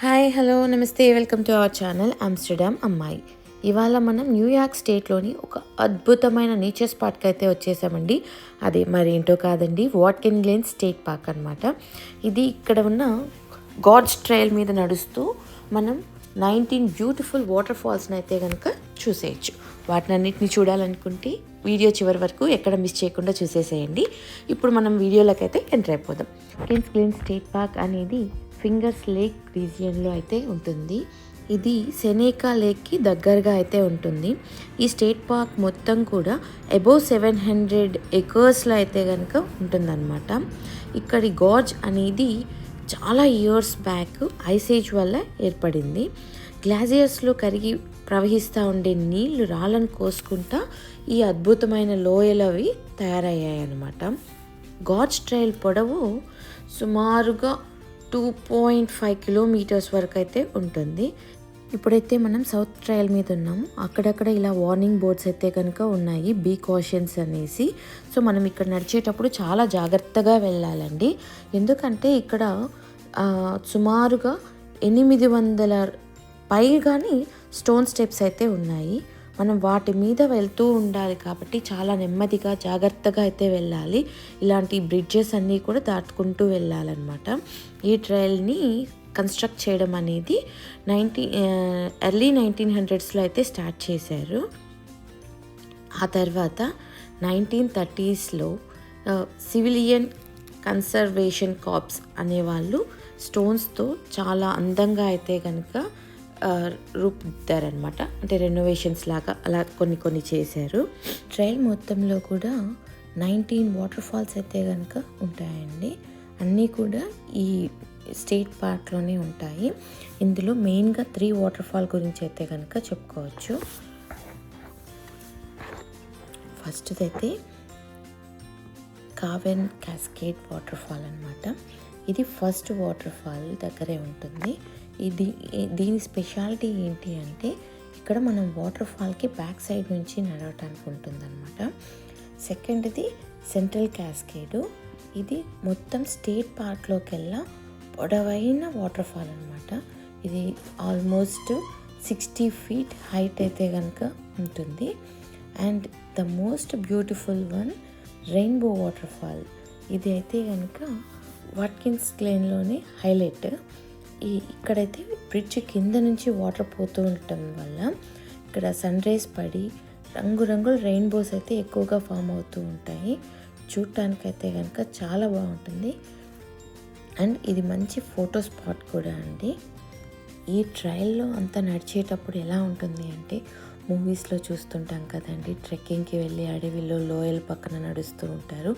Hi hello నమస్తే welcome to our channel Amsterdam అమ్మాయి. ఇవాళ మనం న్యూయార్క్ స్టేట్లోని ఒక అద్భుతమైన నేచర్ స్పాట్కి అయితే వచ్చేసామండి. అదే మరేంటో కాదండి వాట్కిన్ గ్లేన్ స్టేట్ పార్క్ అనమాట ఇది ఇక్కడ ఉన్న గాడ్స్ ట్రైల్ మీద నడుస్తూ మనం నైన్టీన్ బ్యూటిఫుల్ వాటర్ ఫాల్స్ని అయితే కనుక చూసేయచ్చు. వాటినన్నిటిని చూడాలనుకుంటే వీడియో చివరి వరకు ఎక్కడ మిస్ చేయకుండా చూసేసేయండి. ఇప్పుడు మనం వీడియోలోకి అయితే ఎంటర్ అయిపోదాం. వాట్కిన్స్ గ్లేన్ స్టేట్ పార్క్ అనేది ఫింగర్స్ లేక్ రీజియన్లో అయితే ఉంటుంది. ఇది సెనేకా లేక్కి దగ్గరగా అయితే ఉంటుంది. ఈ స్టేట్ పార్క్ మొత్తం కూడా అబోవ్ సెవెన్ హండ్రెడ్ ఎకర్స్లో అయితే కనుక ఉంటుందన్నమాట. ఇక్కడి గాజ్ అనేది చాలా ఇయర్స్ బ్యాక్ ఐసేజ్ వల్ల ఏర్పడింది. గ్లాజియర్స్లో కరిగి ప్రవహిస్తూ ఉండే నీళ్ళు రాళ్ళను కోసుకుంటా ఈ అద్భుతమైన లోయలు అవి తయారయ్యాయి అన్నమాట గాడ్స్ ట్రైల్ పొడవు సుమారుగా టూ పాయింట్ ఫైవ్ కిలోమీటర్స్ వరకు అయితే ఉంటుంది. ఇప్పుడైతే మనం సౌత్ ట్రయల్ మీద ఉన్నాము. అక్కడక్కడ ఇలా వార్నింగ్ బోర్డ్స్ అయితే కనుక ఉన్నాయి. బీ కాషన్స్ అనేసి. సో మనం ఇక్కడ నడిచేటప్పుడు చాలా జాగ్రత్తగా వెళ్ళాలండి. ఎందుకంటే ఇక్కడ సుమారుగా ఎనిమిది వందల పైగాని స్టోన్ స్టెప్స్ అయితే ఉన్నాయి. మనం వాటి మీద వెళ్తూ ఉండాలి కాబట్టి చాలా నెమ్మదిగా జాగ్రత్తగా అయితే వెళ్ళాలి. ఇలాంటి బ్రిడ్జెస్ అన్నీ కూడా దాటుకుంటూ వెళ్ళాలన్నమాట. ఈ ట్రైల్ని కన్స్ట్రక్ట్ చేయడం అనేది నైన్టీ ఎర్లీ నైన్టీన్ హండ్రెడ్స్లో అయితే స్టార్ట్ చేశారు. ఆ తర్వాత నైన్టీన్ థర్టీస్లో సివిలియన్ కన్సర్వేషన్ కాప్స్ అనేవాళ్ళు స్టోన్స్తో చాలా అందంగా అయితే కనుక రూపుదిద్దారనమాట అంటే రెనోవేషన్స్ లాగా అలా కొన్ని కొన్ని చేశారు. ట్రైల్ మొత్తంలో కూడా నైన్టీన్ వాటర్ ఫాల్స్ అయితే కనుక ఉంటాయండి. అన్నీ కూడా ఈ స్టేట్ పార్క్లోనే ఉంటాయి. ఇందులో మెయిన్గా త్రీ వాటర్ ఫాల్ గురించి అయితే కనుక చెప్పుకోవచ్చు. ఫస్ట్ది అయితే కావెన్ క్యాస్కేట్ వాటర్ ఫాల్ అనమాట ఇది ఫస్ట్ వాటర్ ఫాల్ దగ్గరే ఉంటుంది. ఇది దీని స్పెషాలిటీ ఏంటి అంటే ఇక్కడ మనం వాటర్ ఫాల్కి బ్యాక్ సైడ్ నుంచి నడవటానికి ఉంటుందన్నమాట. సెకండ్ది సెంట్రల్ క్యాస్కేడు. ఇది మొత్తం స్టేట్ పార్క్లోకెల్లా పొడవైన వాటర్ ఫాల్ అనమాట ఇది ఆల్మోస్ట్ సిక్స్టీ ఫీట్ హైట్ అయితే కనుక ఉంటుంది. And the most beautiful one rainbow waterfall ఇది అయితే కనుక వాట్కిన్స్ క్లేన్లోనే హైలైట్. ఈ ఇక్కడైతే బ్రిడ్జ్ కింద నుంచి వాటర్ పోతూ ఉండటం వల్ల ఇక్కడ సన్ రైజ్ పడి రంగురంగుల రెయిన్బోస్ అయితే ఎక్కువగా ఫామ్ అవుతూ ఉంటాయి. చూడటానికైతే కనుక చాలా బాగుంటుంది. అండ్ ఇది మంచి ఫోటో స్పాట్ కూడా అండి. ఈ ట్రైల్లో అంతా నడిచేటప్పుడు ఎలా ఉంటుంది అంటే మూవీస్లో చూస్తుంటాం కదండి. ట్రెక్కింగ్కి వెళ్ళి అడవిలో లోయల పక్కన నడుస్తూ ఉంటారు.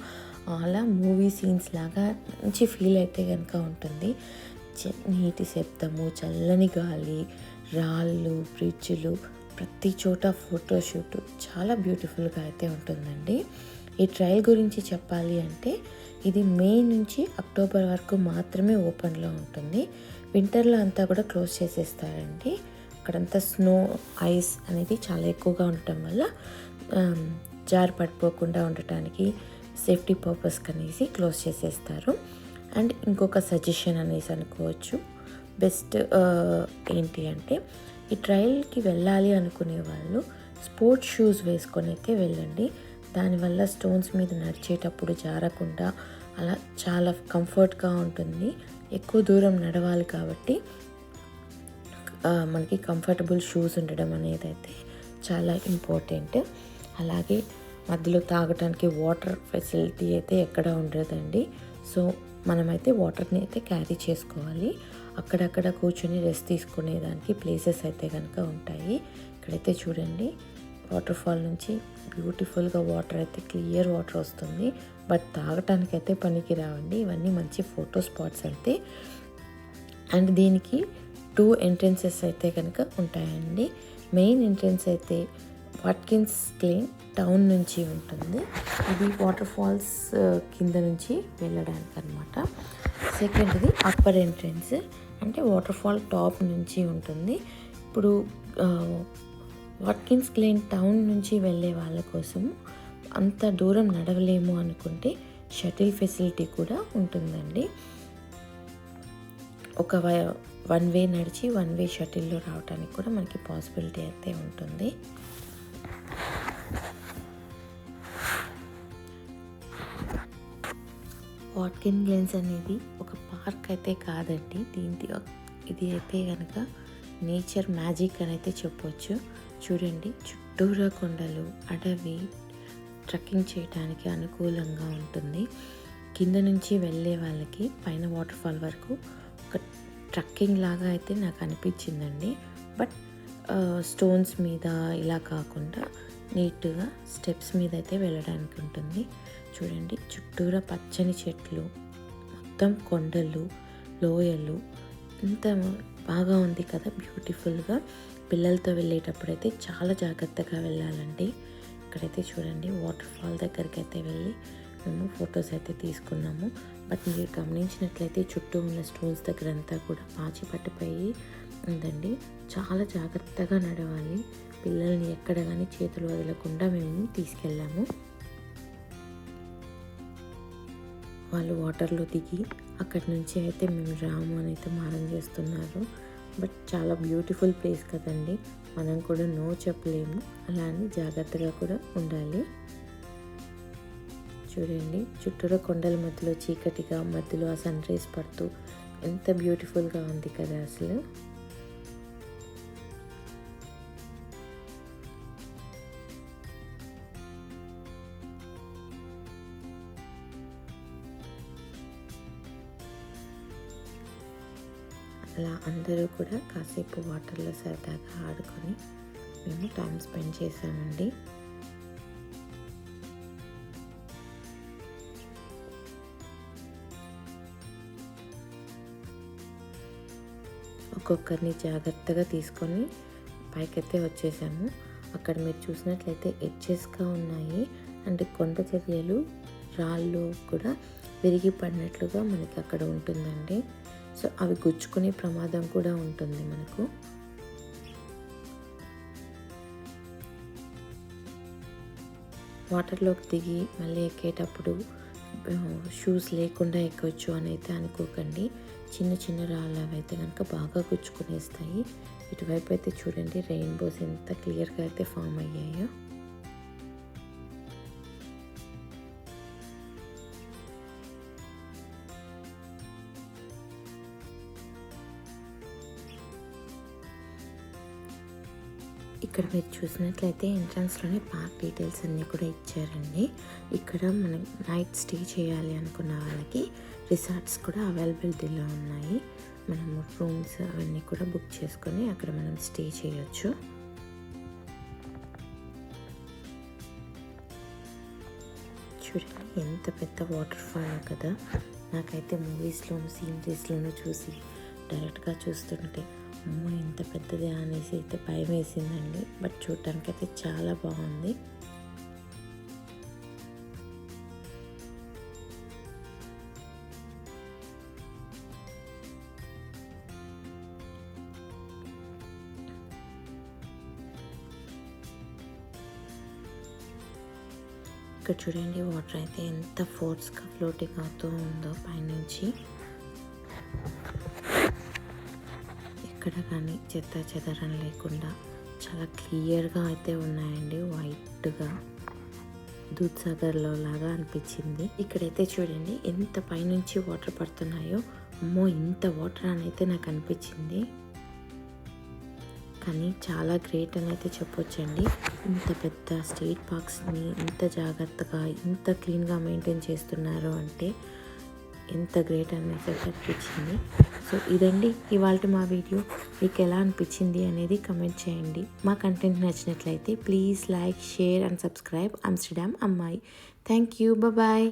అలా మూవీ సీన్స్ లాగా మంచి ఫీల్ అయితే కనుక ఉంటుంది. నీటి శబ్దము చల్లని గాలి రాళ్ళు బ్రిడ్జ్లు ప్రతి చోట ఫోటోషూట్ చాలా బ్యూటిఫుల్గా అయితే ఉంటుందండి. ఈ ట్రయల్ గురించి చెప్పాలి అంటే ఇది మే నుంచి అక్టోబర్ వరకు మాత్రమే ఓపెన్లో ఉంటుంది. వింటర్లో అంతా కూడా క్లోజ్ చేసేస్తారండి. అక్కడంతా స్నో ఐస్ అనేది చాలా ఎక్కువగా ఉండటం వల్ల జారి పడిపోకుండా ఉండటానికి సేఫ్టీ పర్పస్ అనేసి క్లోజ్ చేసేస్తారు. అండ్ ఇంకొక సజెషన్ అనేసి అనుకోవచ్చు. బెస్ట్ ఏంటి అంటే ఈ ట్రయల్కి వెళ్ళాలి అనుకునే వాళ్ళు స్పోర్ట్స్ షూస్ వేసుకొని అయితే వెళ్ళండి. దానివల్ల స్టోన్స్ మీద నడిచేటప్పుడు జారకుండా అలా చాలా కంఫర్ట్గా ఉంటుంది. ఎక్కువ దూరం నడవాలి కాబట్టి మనకి కంఫర్టబుల్ షూస్ ఉండడం అనేది అయితే చాలా ఇంపార్టెంట్. అలాగే మధ్యలో తాగటానికి వాటర్ ఫెసిలిటీ అయితే ఎక్కడ ఉండదండి. సో మనమైతే వాటర్ని అయితే క్యారీ చేసుకోవాలి. అక్కడక్కడ కూర్చొని రెస్ట్ తీసుకునేదానికి ప్లేసెస్ అయితే కనుక ఉంటాయి. ఇక్కడైతే చూడండి వాటర్ ఫాల్ నుంచి బ్యూటిఫుల్గా వాటర్ అయితే క్లియర్ వాటర్ వస్తుంది. బట్ తాగటానికి అయితే పనికి రావండి ఇవన్నీ మంచి ఫోటో స్పాట్స్ అయితే. అండ్ దీనికి టూ ఎంట్రెన్సెస్ అయితే కనుక ఉంటాయండి. మెయిన్ ఎంట్రెన్స్ అయితే వాట్కిన్స్ క్లేన్ టౌన్ నుంచి ఉంటుంది. ఇది వాటర్ ఫాల్స్ కింద నుంచి వెళ్ళడానికి అనమాట సెకండ్ది అప్పర్ ఎంట్రన్స్ అంటే వాటర్ ఫాల్ టాప్ నుంచి ఉంటుంది. ఇప్పుడు వాట్కిన్స్ క్లేన్ టౌన్ నుంచి వెళ్ళే వాళ్ళ కోసం అంత దూరం నడవలేము అనుకుంటే షటిల్ ఫెసిలిటీ కూడా ఉంటుందండి. ఒక వన్ వే నడిచి వన్ వే షటిల్లో రావడానికి కూడా మనకి పాసిబిలిటీ అయితే ఉంటుంది. వాట్కిన్ గ్లెన్స్ అనేది ఒక పార్క్ అయితే కాదండి. దీనికి ఇది అయితే కనుక నేచర్ మ్యాజిక్ అని అయితే చెప్పొచ్చు. చూడండి చుట్టూరా కొండలు అడవి ట్రెక్కింగ్ చేయడానికి అనుకూలంగా ఉంటుంది. కింద నుంచి వెళ్ళే వాళ్ళకి పైన వాటర్ ఫాల్ వరకు ఒక ట్రక్కింగ్ లాగా అయితే నాకు అనిపించిందండి. బట్ స్టోన్స్ మీద ఇలా కాకుండా నీట్గా స్టెప్స్ మీద అయితే వెళ్ళడానికి ఉంటుంది. చూడండి చుట్టూరా పచ్చని చెట్లు మొత్తం కొండలు లోయలు ఇంత బాగా ఉంది కదా బ్యూటిఫుల్గా పిల్లలతో వెళ్ళేటప్పుడు అయితే చాలా జాగ్రత్తగా వెళ్ళాలండి. ఇక్కడైతే చూడండి వాటర్ ఫాల్ దగ్గరికి అయితే వెళ్ళి మేము ఫొటోస్ అయితే తీసుకున్నాము. బట్ మీరు గమనించినట్లయితే చుట్టూ ఉన్న స్టోన్స్ దగ్గర అంతా కూడా పాచి పట్టిపోయి ఉందండి. చాలా జాగ్రత్తగా నడవాలి. పిల్లల్ని ఎక్కడ కానీ చేతులు వదలకుండా మేము తీసుకెళ్ళాము. వాళ్ళు వాటర్లో దిగి అక్కడి నుంచి అయితే మేము రాము అని అయితే మారం చేస్తున్నారు. బట్ చాలా బ్యూటిఫుల్ ప్లేస్ కదండి. మనం కూడా నో చెప్పలేము. అలా అని జాగ్రత్తగా కూడా ఉండాలి. చూడండి చుట్టూరా కొండల మధ్యలో చీకటిగా మధ్యలో ఆ సన్ రైజ్ పడుతూ ఎంత బ్యూటిఫుల్గా ఉంది కదా అసలు. అలా అందరూ కూడా కాసేపు వాటర్లో సరదాగా ఆడుకొని మేము టైం స్పెండ్ చేసామండి. ఒక్కొక్కరిని జాగ్రత్తగా తీసుకొని పైకైతే వచ్చేసాము. అక్కడ మీరు చూసినట్లయితే ఎడ్జెస్గా ఉన్నాయి. అంటే కొండ చర్యలు రాళ్ళు కూడా విరిగి పడినట్లుగా మనకి అక్కడ ఉంటుందండి. సో అవి గుచ్చుకునే ప్రమాదం కూడా ఉంటుంది మనకు. వాటర్లోకి దిగి మళ్ళీ ఎక్కేటప్పుడు షూస్ లేకుండా ఎక్కవచ్చు అని అయితే అనుకోకండి. చిన్న చిన్న రాళ్ళు అవైతే కనుక బాగా గుచ్చుకునేస్తాయి. ఇటువైపు అయితే చూడండి రెయిన్బోస్ ఎంత క్లియర్గా అయితే ఫామ్ అయ్యాయో. ఇక్కడ మీరు చూసినట్లయితే ఎంట్రన్స్లోనే పార్క్ డీటెయిల్స్ అన్నీ కూడా ఇచ్చారండి. ఇక్కడ మనం నైట్ స్టే చేయాలి అనుకున్న వాళ్ళకి రిసార్ట్స్ కూడా అవైలబిలిటీలో ఉన్నాయి. మనము రూమ్స్ అవన్నీ కూడా బుక్ చేసుకొని అక్కడ మనం స్టే చేయొచ్చు. చూడండి ఎంత పెద్ద వాటర్ ఫాల్ కదా. నాకైతే మూవీస్లోను సీనరీస్లోనూ చూసి డైరెక్ట్గా చూస్తుంటే అమ్మ ఇంత పెద్దది అనేసి అయితే భయం వేసిందండి. బట్ చూడటానికి అయితే చాలా బాగుంది. ఇక్కడ చూడండి వాటర్ అయితే ఎంత ఫోర్స్గా ఫ్లోటింగ్ అవుతూ ఉందో పైనుంచి. ఎక్కడ కానీ చెత్త చెదరం లేకుండా చాలా క్లియర్గా అయితే ఉన్నాయండి. వైట్గా దూద్సాగర్లో లాగా అనిపించింది. ఇక్కడైతే చూడండి ఎంత పైనుంచి వాటర్ పడుతున్నాయో. అమ్మో! ఇంత వాటర్ అని అయితే నాకు అనిపించింది. కానీ చాలా గ్రేట్ అని అయితే చెప్పొచ్చండి. ఇంత పెద్ద స్టేట్ పార్క్స్ని ఇంత జాగ్రత్తగా ఇంత క్లీన్గా మెయింటైన్ చేస్తున్నారు అంటే ఎంత గ్రేట్ అనేది అనిపించింది. సో ఇదండి ఇవాళ మా వీడియో మీకు ఎలా అనిపించింది అనేది కమెంట్ చేయండి. మా కంటెంట్ నచ్చినట్లయితే please like share and subscribe Amsterdam అమ్మాయి థ్యాంక్ యూ బాయ్